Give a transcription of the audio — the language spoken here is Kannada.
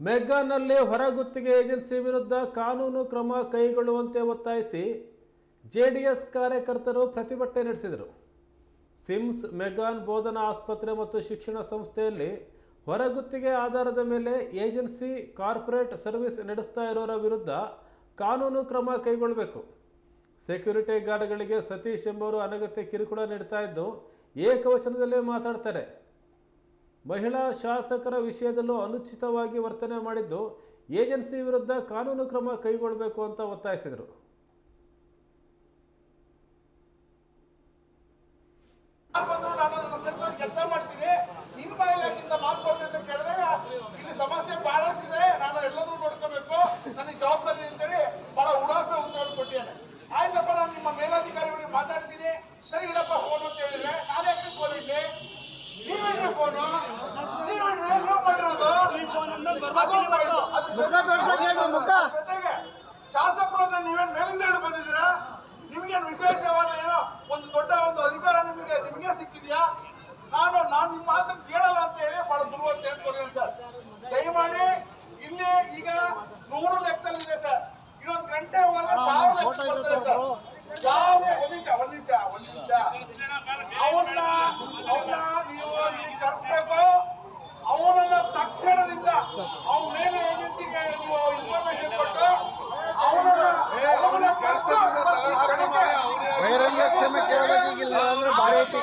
ಮೆಗ್ಗಾನಲ್ಲಿ ಹೊರಗುತ್ತಿಗೆ ಏಜೆನ್ಸಿ ವಿರುದ್ಧ ಕಾನೂನು ಕ್ರಮ ಕೈಗೊಳ್ಳುವಂತೆ ಒತ್ತಾಯಿಸಿ ಜೆಡಿಎಸ್ ಕಾರ್ಯಕರ್ತರು ಪ್ರತಿಭಟನೆ ನಡೆಸಿದರು. ಸಿಮ್ಸ್ ಮೆಗಾನ್ ಬೋಧನಾ ಆಸ್ಪತ್ರೆ ಮತ್ತು ಶಿಕ್ಷಣ ಸಂಸ್ಥೆಯಲ್ಲಿ ಹೊರಗುತ್ತಿಗೆ ಆಧಾರದ ಮೇಲೆ ಏಜೆನ್ಸಿ, ಕಾರ್ಪೊರೇಟ್ ಸರ್ವಿಸ್ ನಡೆಸ್ತಾ ಇರೋರ ವಿರುದ್ಧ ಕಾನೂನು ಕ್ರಮ ಕೈಗೊಳ್ಳಬೇಕು. ಸೆಕ್ಯೂರಿಟಿ ಗಾರ್ಡ್ಗಳಿಗೆ ಸತೀಶ್ ಎಂಬವರು ಅನಗತ್ಯ ಕಿರುಕುಳ ನೀಡ್ತಾ ಇದ್ದು ಏಕವಚನದಲ್ಲೇ ಮಾತಾಡ್ತಾರೆ. ಮಹಿಳಾ ಶಾಸಕರ ವಿಷಯದಲ್ಲೂ ಅನುಚಿತವಾಗಿ ವರ್ತನೆ ಮಾಡಿದ್ದು ಏಜೆನ್ಸಿ ವಿರುದ್ಧ ಕಾನೂನು ಕ್ರಮ ಕೈಗೊಳ್ಳಬೇಕು ಅಂತ ಒತ್ತಾಯಿಸಿದರು. ಸಮಸ್ಯೆ ಬಹಳಷ್ಟಿದೆ ನಾನು ಎಲ್ಲರೂ ನೋಡ್ಕೋಬೇಕು ನನಗೆ ಜವಾಬ್ದಾರಿ ಅಂತೇಳಿ ಬಹಳ ಉಡಾಫೆ ಉತ್ತರ ಕೊಟ್ಟಿದ್ದೇನೆ ಆಯ್ತಪ್ಪ, ನಾನು ನಿಮ್ಮ ಮೇಲಾಧಿಕಾರಿಗಳಿಗೆ ಮಾತಾಡ್ತೀನಿ. ಸರಿ ಇಡಪ್ಪ ಫೋನ್ ಅಂತ ಹೇಳಿದ್ರೆ ನಾನು ಯಾಕೆ ಫೋನ್ ಇಡ್ಲಿ? ನೀವೇನ ಫೋನು ಶಾಸಕರು ನೀವೇನ್ ಮೇಲಿಂದ ಹೇಳಿ ಬಂದಿದ್ದೀರಾ? ನಿಮ್ಗೇನು ವಿಶೇಷವಾದ ಏನೋ ಒಂದು ದೊಡ್ಡ ಒಂದು ಅಧಿಕಾರ ನಿಮಗೆ ನಿಮಗೆ ಸಿಕ್ಕಿದ್ಯಾ? ನಾನು ನಾನು ನಿಮ್ಮ ಮಾತನ್ನು ಕೇಳಲ್ಲ ಅಂತ ಹೇಳಿ ಬಹಳ ಅಂತ ಹೇಳ್ಕೊಡಿ ಸರ್. ದಯಮಾಡಿ ಇಲ್ಲಿ ಈಗ ನೂರು ಲೆಕ್ಕದಲ್ಲಿದೆ ಸರ್. ಇನ್ನೊಂದು ಗಂಟೆ ಹೋದಾಗ ಸಾವಿರ ಲೆಕ್ಕ ಬರ್ತಾರೆ ಸರ್. ಯಾವ ಒಂದು ನಿಮಿಷ ಒಂದು ನಿಮಿಷ ಒಂದ್ ನಿಮಿಷ ಅವನ್ನ ಅವನ್ನ ನೀವು ಇಲ್ಲಿ ಕರೆಸ್ಬೇಕು ಅವನನ್ನ ಅವನ ಮೇಲೆ ಏಜೆನ್ಸಿಗೆ ನೀವು ಇನ್ಫಾರ್ಮೇಶನ್ ಕೊಟ್ಟು ಕ್ಷಮೆ ಕೇಳಬೇಕಿಲ್ಲ ಅಂದ್ರೆ ಭಾರಿ ಐತಿ